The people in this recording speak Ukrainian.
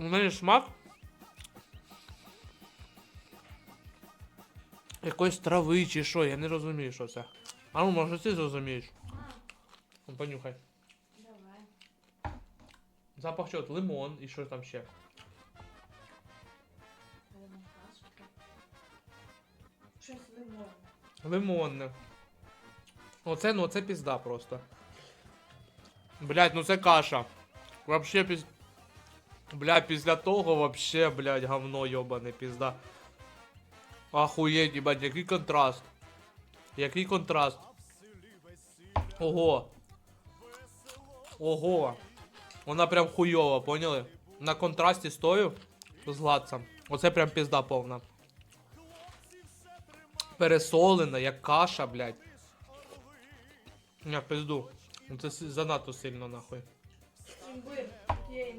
У неї смак. Якоїсь трави чи що, я не розумію, що це. А ну, може ти зрозумієш. Ну, Понюхай. Давай. Запах що? Лимон і що там ще? Щось лимон. Лимонне. Оце, ну це пізда просто. Блять, ну це каша. Вообще піз... Бля, після того вообще, блядь, говно йобане, пізда. Ахуєть, їбать, який контраст. Який контраст. Ого. Ого. Вона прям хуйова, поняли? На контрасті стою з гладцем. Оце прям пізда повна. Пересолена, як каша, блядь. Я пизду. Це занадто сильно нахуй.